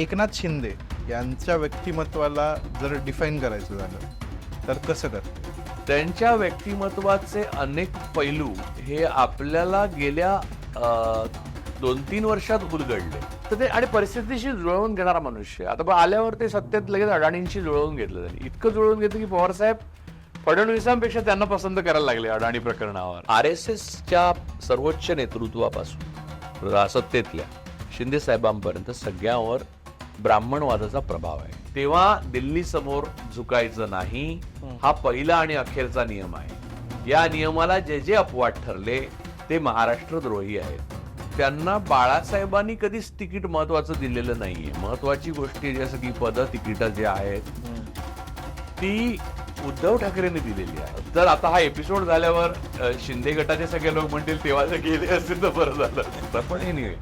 एकनाथ शिंदे यांच्या व्यक्तिमत्वाला जर डिफाईन करायचं झालं तर कसं करते त्यांच्या व्यक्तिमत्वाचे अनेक पैलू हे आपल्याला गेल्या दोन तीन वर्षात उलगडले. तर ते आणि परिस्थितीशी जुळवून घेणारा मनुष्य आता बघ आल्यावर ते सत्तेत लगेच अडाणींशी जुळवून घेतलं त्यांनी इतकं जुळवून घेतलं की पवार साहेब फडणवीसांपेक्षा त्यांना पसंत करायला लागले अडाणी प्रकरणावर. आर एस एसच्या सर्वोच्च नेतृत्वापासून सत्तेतल्या शिंदे साहेबांपर्यंत सगळ्यावर ब्राह्मणवादाचा प्रभाव आहे. तेव्हा दिल्ली समोर झुकायचं नाही हा. पहिला आणि अखेरचा नियम आहे. या नियमाला जे जे अपवाद ठरले ते महाराष्ट्रद्रोही आहेत. त्यांना बाळासाहेबांनी कधीच तिकीट महत्वाचं दिलेलं नाहीये. महत्वाची गोष्टी जसं की पद तिकीट जे आहेत ती उद्धव ठाकरेंनी दिलेली आहे तर आता हा एपिसोड झाल्यावर शिंदे गटाचे सगळे लोक म्हणतील तेव्हा जर गेले असतील तर बरं झालं. तर पण anyway,